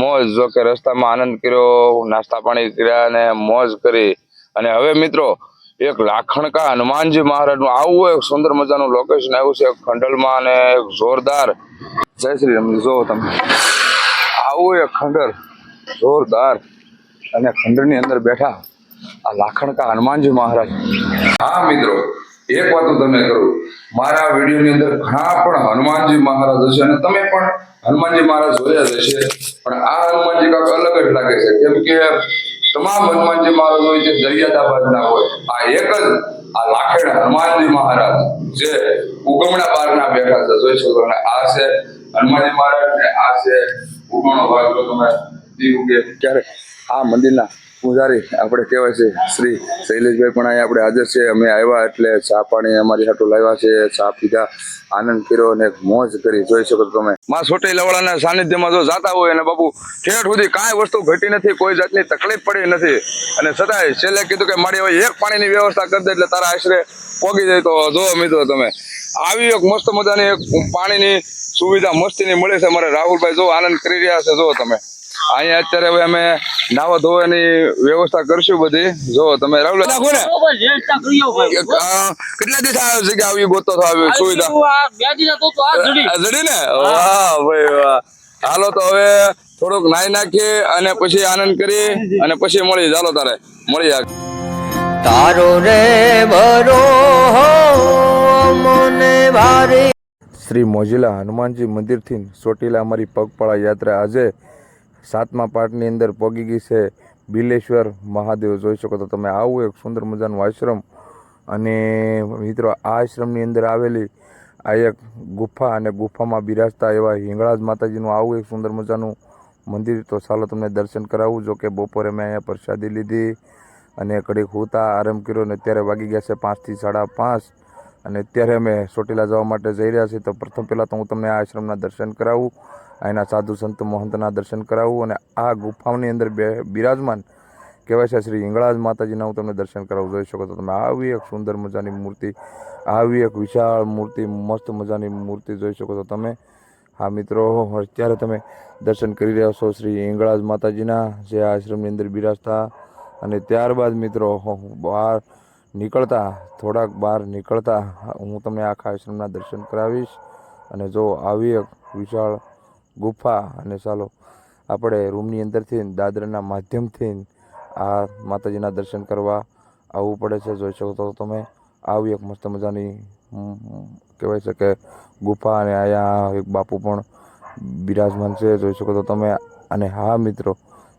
મોજ જો કે રસ્તામાં આનંદ કર્યો, નાસ્તા પાણી કર્યા અને મોજ કરી. અને હવે મિત્રો, એક લાખણકા હનુમાનજી મહારાજનું આવું એક સુંદર મજાનું લોકેશન આવ્યું છે ખંડલમાં અને એક જોરદાર. જય શ્રી રામ, જો તમે. આવું એક ખંડર જોરદાર. અને ખંડરની અંદર બેઠા આ લાખણકા હનુમાનજી મહારાજ. હા મિત્રો, એક વાત હું તમને કરું. મારા વિડીયોની અંદર ઘણા પણ હનુમાનજી મહારાજ હશે અને તમે પણ હનુમાનજી મહારાજ જોયા જ પણ આ હનુમાનજી કાંઈક અલગ જ લાગે છે. કેમ કે તમામ હનુમાનજી મહારાજ હોય તે દરિયાદાબાદના હોય, આ એક જ આ લાખેડ હનુમાનજી મહારાજ જે ઉગમણા બારના બેઠા છે, જોઈ શકો આ છે હનુમાનજી મહારાજ ને આ છે ઉગમણો ભાગ તમે દીવ કે ક્યારે? આ મંદિરના પૂજારી, આપણે કહેવાય છે, શ્રી શૈલેષભાઈ પણ અહીંયા આપણે હાજર છે. અમે આવ્યા એટલે ચા પાણી અમારી હાટું લાવ્યા છે, ચા પીધા, આનંદ કર્યો અને મોજ કરી. જોઈ શકો તમે. માં સોટેલાવાળાના સાનિધ્યમાં જો જાતા હોય અને બાપુ, ઠેઠ સુધી કાંઈ વસ્તુ ઘટી નથી, કોઈ જાતની તકલીફ પડી નથી. અને છતાંય છેલ્લે કીધું કે મારી હવે એક પાણીની વ્યવસ્થા કરી દે એટલે તારા આશરે પોગી જાય. તો જો મિત્રો તમે. આવી એક મસ્ત મજાની એક પાણીની સુવિધા મસ્તીની મળે છે. અમારે રાહુલભાઈ જો આનંદ કરી રહ્યા છે જો તમે. અહીંયા અત્યારે હવે અમે નાવા ધોવાની વ્યવસ્થા કરશું બધી. જો તમે ને છે. અ, કેટલા દિવસ આ જગ્યા આવી ગોતો આવ્યો સુવિધા. આ આ બે દીના તો તો આ જડી. આ જડી. ને? વાહ ભાઈ વાહ. હાલો તો હવે થોડુંક નાઈ નાખીએ અને પછી આનંદ કરી અને પછી મળી ચાલો તારે મળી જાય તારો રે ભરો મને ભારે શ્રી મોજીલા હનુમાનજી મંદિરથી ચોટીલા અમારી પગપાળા યાત્રા આજે સાતમા પાઠની અંદર પોગી ગઈ છે. બિલેશ્વર મહાદેવ જોઈ શકો તો તમે આવું એક સુંદર મજાનું આશ્રમ અને મિત્રો આ આશ્રમની અંદર આવેલી આ એક ગુફા અને ગુફામાં બિરાજતા એવા હિંગળાજ માતાજીનું આવું એક સુંદર મજાનું મંદિર તો ચાલો તમને દર્શન કરાવું. જો કે બપોરે મેં અહીંયા પ્રસાદી લીધી અને કડીક હુતા આરામ કર્યો અને અત્યારે વાગી ગયા છે પાંચથી સાડા પાંચ. અને અત્યારે અમે ચોટીલા જવા માટે જઈ રહ્યા છીએ, તો પ્રથમ પહેલાં તો હું તમને આ આશ્રમના દર્શન કરાવું અહીંના સાધુ સંત મહંતના દર્શન કરાવું અને આ ગુફાની અંદર બે બિરાજમાન કહેવાય છે શ્રી હિંગળાજ માતાજીના, હું તમને દર્શન કરાવું, જોઈ શકો તો તમે. આવી એક સુંદર મજાની મૂર્તિ, આવી એક વિશાળ મૂર્તિ, મસ્ત મજાની મૂર્તિ જોઈ શકો છો તમે. હા મિત્રો, અત્યારે તમે દર્શન કરી રહ્યા છો શ્રી હિંગળાજ માતાજીના, જે આશ્રમની અંદર બિરાજતા. અને ત્યારબાદ મિત્રો બહાર નીકળતા, થોડાક બહાર નીકળતા, હું તમને આખા આશ્રમના દર્શન કરાવીશ. અને જો આવી એક વિશાળ ગુફા, અને ચાલો આપણે રૂમની અંદરથી, દાદરના માધ્યમથી આ માતાજીના દર્શન કરવા આવવું પડે છે. જોઈ શકો તો તમે, આવી એક મસ્ત મજાની કહેવાય છે કે ગુફા, અને અહીંયા એક બાપુ પણ બિરાજમાન છે. જોઈ શકો તો તમે, અને હા મિત્રો,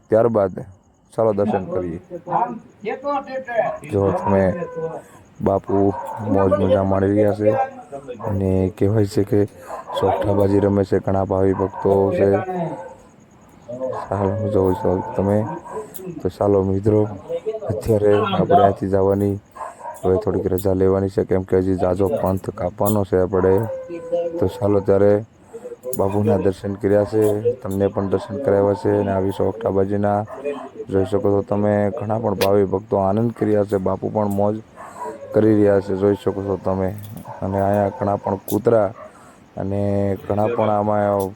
ત્યારબાદ ચાલો દર્શન કરીએ. જો તમે બાપુ મોજ મજા માણી રહ્યા છે અને કહેવાય છે કે સોગઠાબાજી રમે છે, ઘણા ભાવિ ભક્તો છે. સારું જોઉં છો તમે, તો ચાલો મિત્રો, અત્યારે આપણે અહીંથી જવાની, હવે થોડીક રજા લેવાની છે, કેમ કે હજી જાજો પંથ કાપવાનો છે આપણે. તો ચાલો ત્યારે બાપુના દર્શન કર્યા છે, તમને પણ દર્શન કરાવ્યા છે અને આવી સોગઠાબાજીના જોઈ શકો છો. તમે ઘણા પણ ભાવિ ભક્તો આનંદ કર્યા છે. બાપુ પણ મોજ કરી રહ્યા છે. જોઈ શકો છો તમે. અને અહીંયા ઘણા પણ કૂતરા અને ઘણા પણ આમાં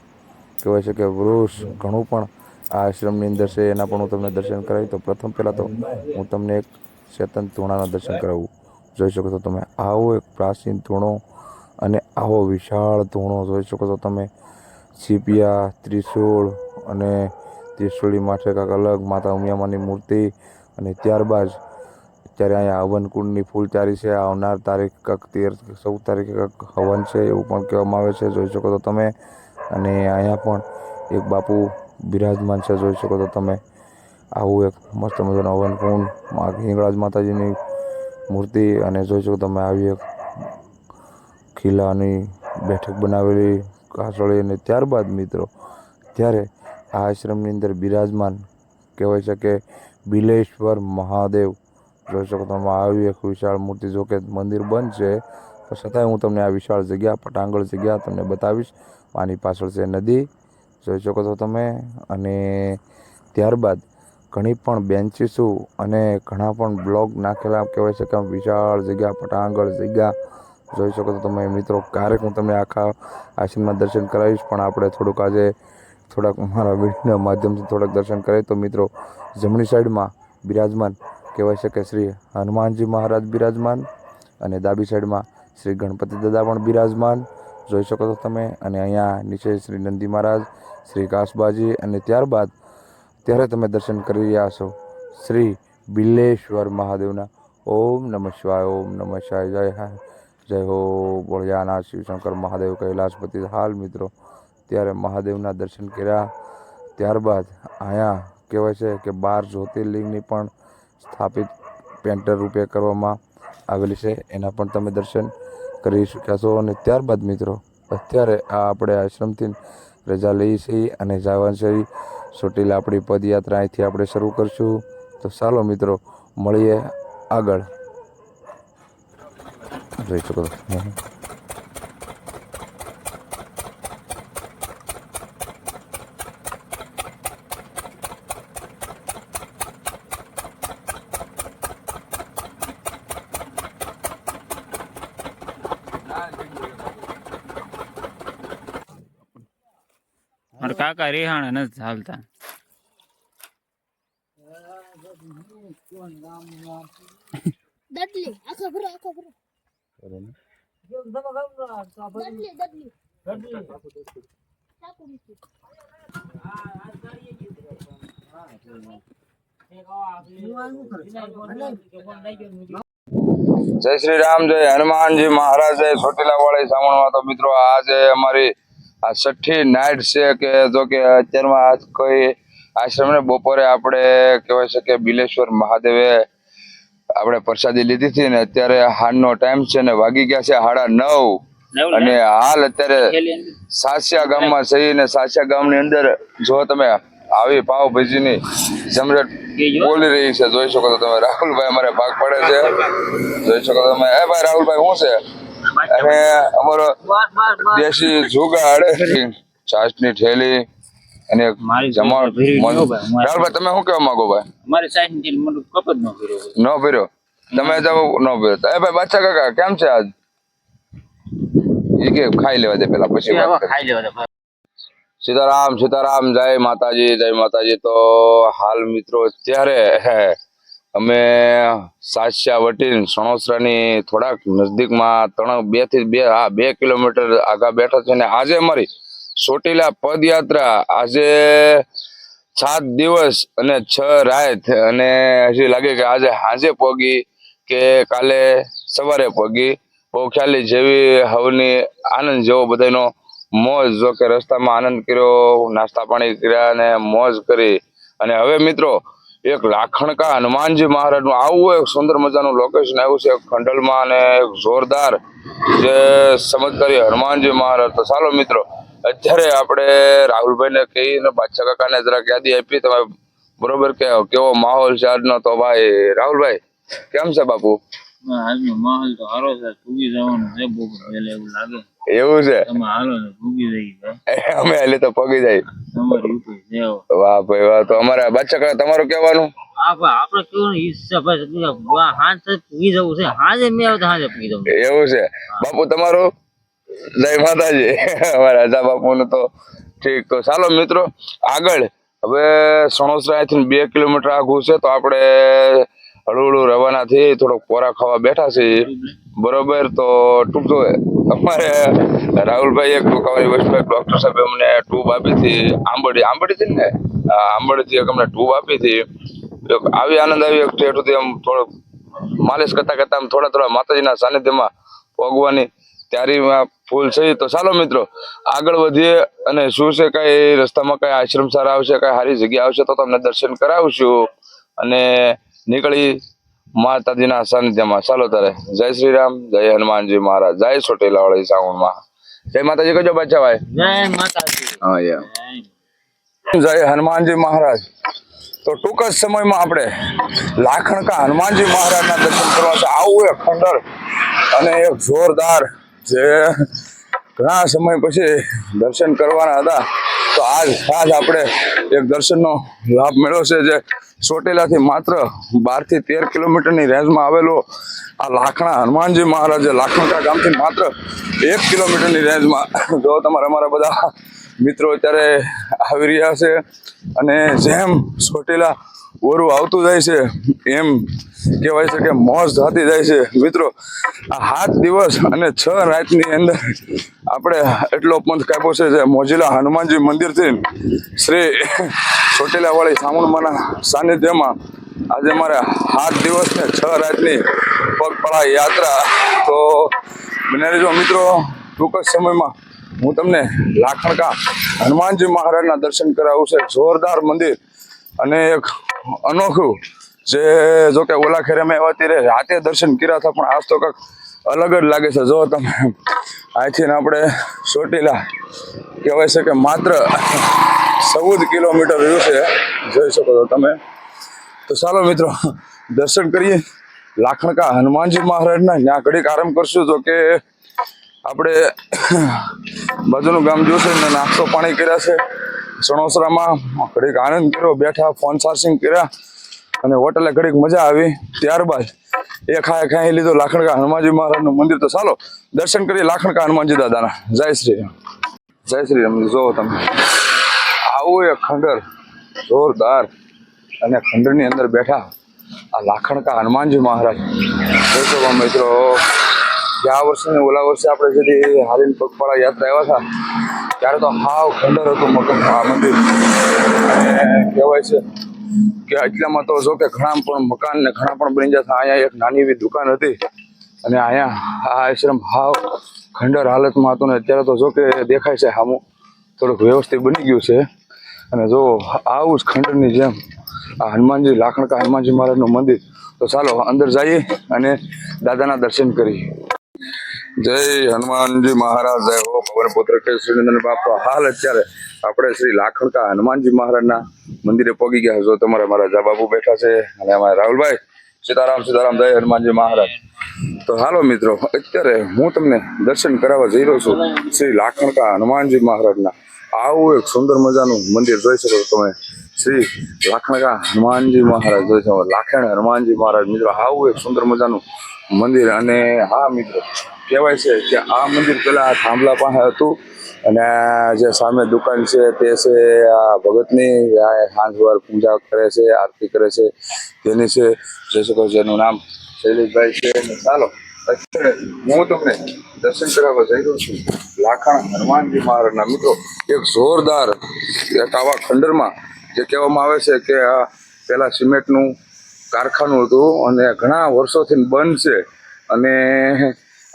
કહેવાય છે કે વૃક્ષ ઘણું પણ આ આશ્રમની અંદર છે. એના પણ હું તમને દર્શન કરાવી તો પ્રથમ પહેલાં તો હું તમને એક ચેતન ધૂણાના દર્શન કરાવું. જોઈ શકો છો તમે. આવો એક પ્રાચીન ધૂણો અને આવો વિશાળ ધૂણો. જોઈ શકો છો તમે. સીપિયા, ત્રિશૂળ અને ત્રિશુળી માથે કાંઈક અલગ, માતા ઉમિયામાની મૂર્તિ અને ત્યારબાદ અત્યારે અહીંયા હવનકુંડની ફૂલચારી છે. આવનાર તારીખ કાંક તેર, ચૌદ તારીખે કાંક હવન છે એવું પણ કહેવામાં આવે છે. જોઈ શકો તો તમે. અને અહીંયા પણ એક બાપુ બિરાજમાન છે. જોઈ શકો તો તમે. આવું એક મસ્ત મજાનું હવનકુંડ મા હિંગળાજ માતાજીની મૂર્તિ અને જોઈ શકો તમે આવી એક ખીલાની બેઠક બનાવેલી કાસળી અને ત્યારબાદ મિત્રો, ત્યારે આ આશ્રમની અંદર બિરાજમાન કહેવાય છે કે બિલેશ્વર મહાદેવ. જોઈ શકો તમે આવી એક વિશાળ મૂર્તિ જો કે મંદિર બંધ છે, તો છતાંય હું તમને આ વિશાળ જગ્યા પટાંગળ જગ્યા તમને બતાવીશ. આની પાછળ છે નદી. જોઈ શકો છો તમે. અને ત્યારબાદ ઘણી પણ બેન્ચીસો અને ઘણા પણ બ્લોગ નાખેલા કહેવાય છે કે વિશાળ જગ્યા પટાંગળ જગ્યા. જોઈ શકો છો તમે મિત્રો, ક્યારેક હું તમને આખા આશ્રમમાં દર્શન કરાવીશ, પણ આપણે થોડુંક આજે થોડાક મારા વિડીયોના માધ્યમથી થોડાક દર્શન કરે તો મિત્રો જમણી સાઈડમાં બિરાજમાન કહેવાય છે કે શ્રી હનુમાનજી મહારાજ બિરાજમાન અને ડાબી સાઈડમાં શ્રી ગણપતિ દાદા પણ બિરાજમાન. જોઈ શકો છો તમે. અને અહીંયા નીચે શ્રી નંદી મહારાજ, શ્રી કાસબાજી અને ત્યારબાદ ત્યારે તમે દર્શન કરી રહ્યા છો શ્રી બિલ્લેશ્વર મહાદેવના. ઓમ નમઃ શિવાય, ઓમ નમઃ શિવાય. જય જય હો, બોળિયાના, શિવશંકર મહાદેવ કૈલાસપતિ. હાલ મિત્રો ત્યારે મહાદેવના દર્શન કર્યા. ત્યારબાદ અહીંયા કહેવાય છે કે બાર જ્યોતિર્લિંગની પણ સ્થાપિત પેન્ટર રૂપે કરવામાં આવેલી છે. એના પણ તમે દર્શન કરી શક્યા છો. અને ત્યારબાદ મિત્રો, અત્યારે આ આપણે આશ્રમથી રજા લઈએ છીએ અને જવાનું છે ચોટીલ આપણી પદયાત્રા અહીંથી આપણે શરૂ કરશું. તો ચાલો મિત્રો, મળીએ આગળ. જોઈ શકો મારા કાકા રેહાણા નથી હાલતા. દડલી આખો ભરો આખો ભરો. દડલી દડલી. જય શ્રી રામ જય હનુમાનજી મહારાજ જય ચોટીલા વાળી સામણમાં તો મિત્રો આજે અમારી આ છઠ્ઠી નાઇટ છે કે જો કે અત્યારમાં આજ કોઈ આશ્રમ ને બપોરે આપણે કહેવાય છે કે બિલેશ્વર મહાદેવે આપણે પ્રસાદી લીધી હતી ને અત્યારે હાલનો ટાઈમ છે ને વાગી ગયા છે સાડા નવ. અને હાલ અત્યારે સાસિયા ગામમાં છે ને સાસિયા ગામની અંદર જો તમે આવી પાવભાજીની જમરટ બોલી રહી છે જોઈ શકો તો તમે. રાહુલભાઈ અમારે ભાગ પડે છે. જોઈ શકો તમે. એ ભાઈ રાહુલભાઈ શું છે? અને અમારો દેશી જુગાડ છાસની ઠેલી અને જમણ રાહુલભાઈ તમે શું કહેવા માંગો ભાઈ? મારી સાઈડથી મને કપ જ ન કર્યો ન ભર્યો? તમે જાવ ન ભર્યો. એ ભાઈ બાદશાહ કાકા કેમ છે આજ? એ કે ખાઈ લેવા દે પેલા પછી ખાઈ લેવા દે સીતારામ સીતારામ જય માતાજી જય માતાજી. તો હાલ મિત્રો અત્યારે હે, અમે સાતશા વટીન સણોસરાની થોડાક નજદીકમાં ત્રણ બેથી બે, હા, બે કિલોમીટર આગા બેઠા છે અને આજે અમારી ચોટીલા પદયાત્રા આજે સાત દિવસ અને છ રાત અને હજી લાગે કે આજે હાજે પોગી કે કાલે સવારે પોગી. બહુ ખ્યાલી જેવી હવની આનંદ જેવો બધાનો મોજ જો કે રસ્તામાં આનંદ કર્યો, નાસ્તા પાણી કર્યા અને મોજ કરી. અને હવે મિત્રો એક લાખણકા હનુમાનજી મહારાજનું આવું એક સુંદર મજાનું લોકેશન આવ્યું છે ખંડલમાં અને એક જોરદાર જે ચમત્કારી હનુમાનજી મહારાજ. તો ચાલો મિત્રો અત્યારે આપણે રાહુલભાઈને કહીને બાદશાહ કાકાને જરાક યાદી આપી તમે બરોબર કે કેવો માહોલ છે આજનો? તો ભાઈ રાહુલભાઈ કેમ છે બાપુ? આજનો માહોલ તો સારો છે. જવાનું એવું લાગે. એવું છે? હાલો ને ભૂગી જઈ અમે એટલે તો પગી જાય. વાહ ભાઈ વાહ. તો અમારે બાદશાહ તમારું કહેવાનું? આ ભાઈ કેવું ઈચ્છા ભાઈ કે વાહ, હાંજ તો ભૂગી જવું છે. હાજે મેં આવે હાજે ભૂગી જવું એવું છે. બાપુ તમારું? જય માતાજી. અમારા રાજા બાપુનું તો ઠીક. તો ચાલો મિત્રો આગળ. હવે સણોસરા અહીંથી બે કિલોમીટર આઘું છે તો આપણે હળવું રવાના થઈ થોડોક પોરા ખાવા બેઠા છે. બરોબર તો ટૂંક તો અમારે રાહુલભાઈ એક અમારી વૈષ્ણવ ડોક્ટર સાહેબે અમને ટ્યુબ આપી હતી. આંબડી આંબડી હતી ને? આંબડીથી એક અમને ટ્યુબ આપી હતી. આવી આનંદ આવી એક સુધી આમ થોડોક માલિશ કરતા કરતા આમ થોડા થોડા માતાજીના સાનિધ્યમાં ભોગવાની ત્યારીમાં ફૂલ છે. તો ચાલો મિત્રો, આગળ વધીએ અને શું છે, કઈ રસ્તામાં કઈ આશ્રમ સારા આવશે, કઈ સારી જગ્યા આવશે તો તમને દર્શન કરાવશું. અને નીકળી માતાજીના સાનિધ્યમાં. ચાલો તારે જય શ્રી રામ જય હનુમાનજી મહારાજ. જય ચોટીલા વાળી સાવણમાં જય માતાજી કહેજો બચ્ચા ભાઈ. જય માતાજી. હા યા. જય જય હનુમાનજી મહારાજ. તો ટૂંક જ સમયમાં આપણે લાખણકા હનુમાનજી મહારાજના દર્શન કરવા છે. આવું એક ખંડર અને એક જોરદાર જે ઘણા સમય પછી દર્શન કરવાના હતા. તો આજ ખાસ આપણે એક દર્શનનો લાભ મેળવ્યો છે જે ચોટીલાથી માત્ર બારથી તેર કિલોમીટરની રેન્જમાં આવેલો આ લાખણા હનુમાનજી મહારાજ લાખણકા ગામથી માત્ર એક કિલોમીટરની રેન્જમાં. જો તમારે અમારા બધા મિત્રો અત્યારે આવી રહ્યા છે અને જેમ ચોટીલા ઓરું આવતું જાય છે, એમ કહેવાય છે કે મોજ થતી જાય છે. મિત્રો, આ સાત દિવસ અને છ રાતની અંદર આપણે એટલો પંથ કાપ્યો છે જે મોજીલા હનુમાનજી મંદિરથી શ્રી ચોટીલાવાળી સામુણમાના સાનિધ્યમાં આજે મારે સાત દિવસ ને છ રાતની પગપળા યાત્રા. તો બને રહેજો મિત્રો, ટૂંક જ સમયમાં હું તમને લાખણકા હનુમાનજી મહારાજના દર્શન કરાવું છે. જોરદાર મંદિર અને એક અનોખું. જે જો કે ઓલા ખેરે મેં અત્યારે રાતે દર્શન કર્યા હતા, પણ આજ તો કંઈક અલગ જ લાગે છે. જો તમે અહીંથી આપણે ચોટીલા કહેવાય છે કે માત્ર ચૌદ કિલોમીટર રહ્યું છે, જોઈ શકો છો તમે. તો ચાલો મિત્રો, દર્શન કરીએ. લાખણકા હનુમાનજી મહારાજના. ત્યાં ઘડીક આરામ કરશું તો કે આપણે બાજુનું ગામ જોશે ને નાસ્તો પાણી કર્યા છે. સણોસરામાં ઘડીક આનંદ કર્યો, બેઠા ફોન ચાર્જિંગ કર્યા અને હોટલે ઘડીક મજા આવી. ત્યારબાદ એ ખાય ખાઈ લીધો લાખણકા હનુમાનજી મહારાજનું મંદિર. તો ચાલો, દર્શન કરીએ લાખણકા હનુમાનજી દાદાના. જય શ્રી જય શ્રી રામ. જોવો તમે આવું એક ખંડર જોરદાર અને ખંડરની અંદર બેઠા આ લાખણકા હનુમાનજી મહારાજ. જોશો મિત્રો ગયા વર્ષે ઓલા વર્ષે આપણે જે હાલીન પગપાળા યાત્રા આવ્યા હતા ત્યારે તો હાવ ખંડર હતું મકમ આ મંદિર. કહેવાય છે કે એટલામાં તો જો કે ઘણા પણ મકાન ને ઘણા પણ બની જતા. અહીંયા એક નાની એવી દુકાન હતી. અને અહીંયા આ આશ્રમ હાવ ખંડર હાલતમાં હતું ને અત્યારે તો જો કે દેખાય છે સામું થોડુંક વ્યવસ્થિત બની ગયું છે. અને જો આવું જ ખંડરની જેમ આ હનુમાનજી, લાખણકા હનુમાનજી મહારાજનું મંદિર. તો ચાલો અંદર જઈએ અને દાદાના દર્શન કરીએ. જય હનુમાનજી મહારાજ, જય હો પવન પુત્ર. કે શ્રીનંદન બાપા હાલ અત્યારે આપણે શ્રી લાખણકા હનુમાનજી મહારાજના મંદિરે પગી ગયા જો તમારા મારા જા બેઠા છે અને અમારા રાહુલભાઈ, સીતારામ સીતારામ, જય હનુમાનજી મહારાજ. તો હાલો મિત્રો, અત્યારે હું તમને દર્શન કરાવવા જઈ રહ્યો છું શ્રી લાખણકા હનુમાનજી મહારાજના. આવું એક સુંદર મજાનું મંદિર જોઈ શકો છો તમે. શ્રી લાખણકા હનુમાનજી મહારાજ જોઈ શકો લાખણ હનુમાનજી મહારાજ મિત્રો, આવું એક સુંદર મજાનું મંદિર અને હા મિત્રો કહેવાય છે કે આ મંદિર પહેલાં થાંભલા પાસે હતું અને જે સામે દુકાન છે તે છે આ ભગતની સાંજવાર પૂજા કરે છે, આરતી કરે છે તેની છે શકો છો નામ શૈલેષભાઈ છે. ચાલો, અત્યારે હું તમને દર્શન કરાવવા જઈ રહ્યો છું. લાખાણ હનુમાનજી મહારાજના મિત્રો, એક જોરદાર એક આવા ખંડરમાં જે કહેવામાં આવે છે કે આ પહેલાં સિમેન્ટનું કારખાનું હતું અને ઘણા વર્ષોથી બંધ છે. અને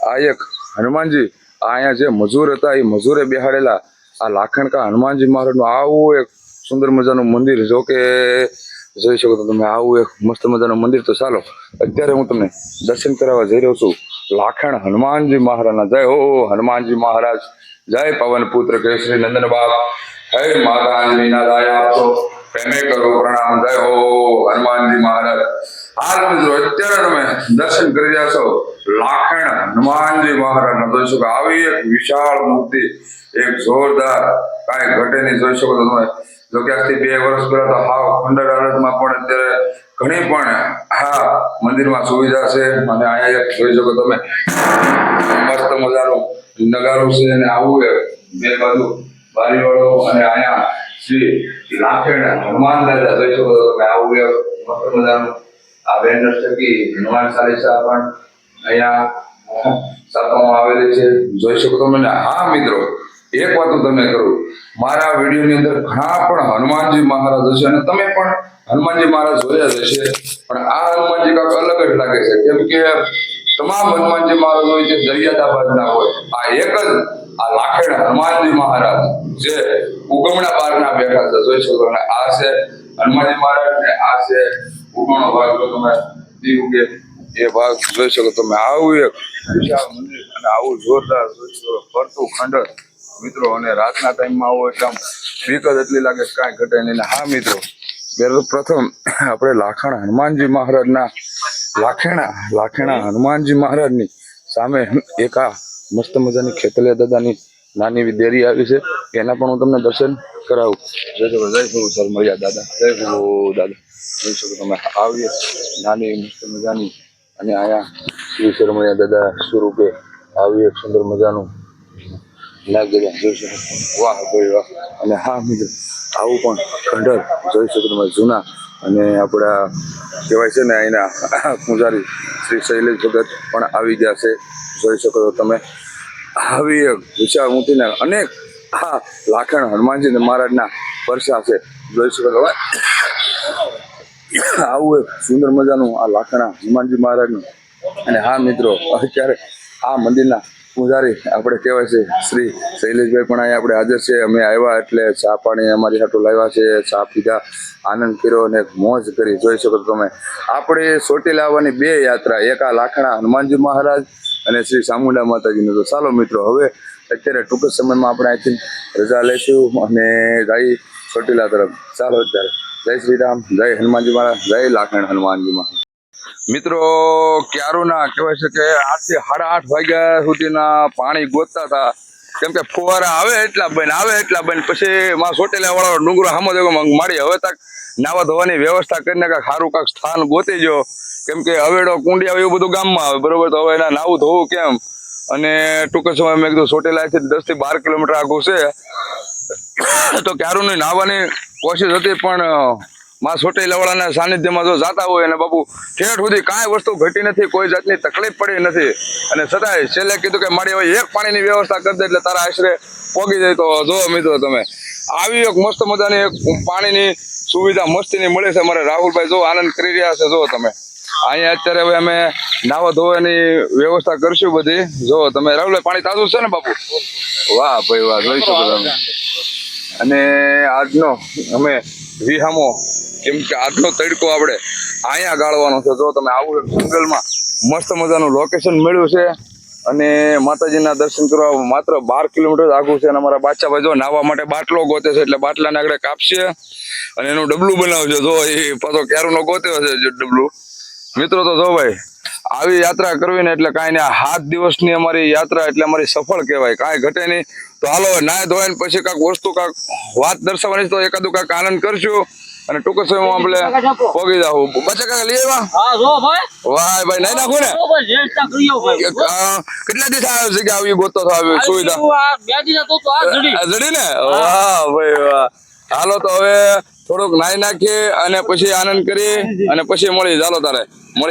આ એક હનુમાનજી અહીંયા જે મજૂર હતા, એ મજૂરે બેહાડેલા. આ લાખણકા હનુમાનજી મહારાજનું આવું એક સુંદર મજાનું મંદિર, જો કે જોઈ શકો તો તમે, આવું એક મસ્ત મજાનું મંદિર. તો ચાલો, અત્યારે હું તમને દર્શન કરાવવા જઈ રહ્યો છું. લાખણ હનુમાનજી મહારાજના. જય હો હનુમાનજી મહારાજ. જય પવન પુત્ર કેસરી નંદન બાપ. હે માતા અંજલીના દાય આપતો. પ્રેમે કરો પ્રણામ. જય હો હનુમાનજી મહારાજ. હાલ મિત્રો અત્યારે તમે દર્શન કરી રહ્યા છો, લાખણ હનુમાનજી મહારાજના, જોઈ શકો આવી એક વિશાળ મૂર્તિ, એક જોરદાર કાંઈ ઘટે નહીં, જોઈ શકો તમે. જો કે આજથી બે વર્ષ પહેલા તો હાવ ખંડર હાલતમાં પણ અત્યારે ઘણી પણ હા મંદિરમાં સુવિધા છે અને અહીંયા એક જોઈ શકો તમે. મસ્ત મજાનું નગારું છે અને આવું એક બે બાજુ બારીવાળો અને અહીંયા શ્રી લાખેણ હનુમાન દાદા, જોઈ શકો તમે, આવું એક મસ્ત મજાનું હનુમાનજી મહારાજ હશે અને તમે પણ હનુમાનજી મહારાજ જોયા જ પણ આ હનુમાનજી કાંક અલગ જ લાગે છે. કેમ કે તમામ હનુમાનજી મહારાજ હોય તે દરિયાદાબાદના હોય. આ એક જ, આ લાખેડ હનુમાનજી મહારાજ જે ઉગમણા બારના બેઠા છે. જોઈ શકો આ છે હનુમાનજી મહારાજ ને આ છે ઉગમણો ભાગ જો તમે દી ઉગે. એ ભાગ જોઈ શકો તમે. આવું એક વિશાળ મંદિર અને આવું જોરદાર ફરતું ખંડર. મિત્રો, અને રાતના ટાઈમમાં આવો એટલે આમ બીક જ એટલી લાગે કાંઈ ઘટે નહીં. હા, મિત્રો પ્રથમ આપણે લાખણા હનુમાનજી મહારાજના લાખેણા લાખેણા હનુમાનજી મહારાજની સામે એક આ મસ્ત મજાની ખેતલિયા દાદાની નાની એવી દેરી આવી છે. એના પણ હું તમને દર્શન કરાવું. જય જય ગુરુ સર મળ્યા દાદા. જય ગુરુ, દાદા. જોઈ શકો તમે આવીએ નાની મસ્ત મજાની અને અહીંયા શ્રી શર્મયા દાદા સ્વરૂપે આવી એક સુંદર મજાનું. લાગેલા જોઈ શકો. વાહ, ભાઈ વાહ. અને હા, મિત્રો, આવું પણ ખંડર જોઈ શકો તમે, જૂના અને આપણા કહેવાય છે ને, અહીંના પૂજારી શ્રી શૈલેષ ભગત પણ આવી ગયા છે. જોઈ શકો છો તમે. આવી એક વિચાર મૂર્તિના અનેક આ લાખણ હનુમાનજી મહારાજના વર્ષા છે. જોઈ શકો છો આવું એક સુંદર મજાનું આ લાકડા હનુમાનજી મહારાજનું. અને હા મિત્રો, અત્યારે આ મંદિરના પૂજારી આપણે કહેવાય છે શ્રી શૈલેષભાઈ પણ અહીંયા આપણે હાજર છે. અમે આવ્યા એટલે ચા પાણી અમારી હાટો લાવ્યા છે. ચા પીધા, આનંદ કર્યો અને મોજ કરી. જોઈ શકો તમે. આપણે સોટી લાવવાની બે યાત્રા. એક આ લાખણા હનુમાનજી મહારાજ અને શ્રી ચામુંડા માતાજીનું. તો ચાલો મિત્રો, હવે અત્યારે ટૂંક સમયમાં આપણે અહીંથી રજા લઈશું અને જઈ ચોટીલા તરફ. ચાલો અત્યારે. જય શ્રી રામ, જય હનુમાનજી મહારાજ, જય લાખણ હનુમાનજી મહારાજ. મિત્રો, ક્યારુના કહેવાય છે કે આઠથી સાડા આઠ વાગ્યા સુધીના પાણી ગોતતા હતા. કેમ કે ફુવારા આવે એટલા બન, આવે એટલા બન, પછી માં સોટેલા વાળો ડુંગરો હામો દેવો માડી હવે તક નાવા ધોવાની વ્યવસ્થા કરીને કાંઈક સારું કાંઈક સ્થાન ગોતી જો કેમ કે હવેડો કુંડી આવે એવું બધું ગામમાં આવે, બરોબર? તો હવે એના નાવું ધોવું કેમ? અને ટૂંક સમય મેં કીધું સોટેલાથી દસથી બાર કિલોમીટર આગું છે. તો ક્યારુની નાહવાની કોશિશ હતી, પણ માં સોટેલાવાળાના સાનિધ્યમાં જો જાતા હોય અને બાપુ ઠેઠ સુધી કાંઈ વસ્તુ ઘટી નથી, કોઈ જાતની તકલીફ પડી નથી. અને છતાંય છેલ્લે કીધું કે મારી હવે એક પાણીની વ્યવસ્થા કરી દે એટલે તારા આશરે પોગી જાય. તો જો મિત્રો તમે, આવી એક મસ્ત મજાની એક પાણીની સુવિધા મસ્તીની મળે છે. મારે રાહુલભાઈ જો આનંદ કરી રહ્યા છે, જો તમે. અહીંયા અત્યારે હવે અમે નાવા ધોવાની વ્યવસ્થા કરશું બધી. જો, તમે રાહુલ પાણી તાજું છે ને, બાપુ? વાહ, ભાઈ વાહ, જોઈ શકો અને આજનો અમે વિહામો, કેમ કે આજનો તડકો આપણે અહીંયા ગાળવાનો છે. જો, તમે આવું જંગલમાં, મસ્ત મજાનું લોકેશન મળ્યું છે. અને માતાજીના દર્શન કરવા માત્ર બાર કિલોમીટર આગું છે. અને અમારા બાદશાહભાઈ જો નાહવા માટે બાટલો ગોતે છે, એટલે બાટલાને આગળ કાપશે. અને એનું ડબલું બનાવજો. જો, એ પાછો ક્યારનો ગોત્યો છે ડબલું? મિત્રો તો જો ભાઈ આવી યાત્રા કરવી ને એટલે કાંઈ નહીં સાત દિવસની અમારી યાત્રા એટલે અમારી સફળ કહેવાય. કાંઈ ઘટે નહીં. તો હાલો નાય ધોવાય પછી કાંક વસ્તુ કાંક વાત દર્શાવવાની તો એકાદું કાંક આનંદ કરશું. અને ટૂંક સમયમાં આપણે પોગી જાવ બચ્ચા કાકા લઈ આવ્યા? ભાઈ. વાહ ભાઈ નહીં નાખું ને? કેટલા દિવસ આવ્યો છે કે આવી ગોતો તો આવી સુવિધા જડી ને? વાહ ભાઈ વાહ. હાલો તો હવે થોડુંક નાઈ નાખીએ અને પછી આનંદ કરીએ અને પછી મળી ચાલો તારે મળી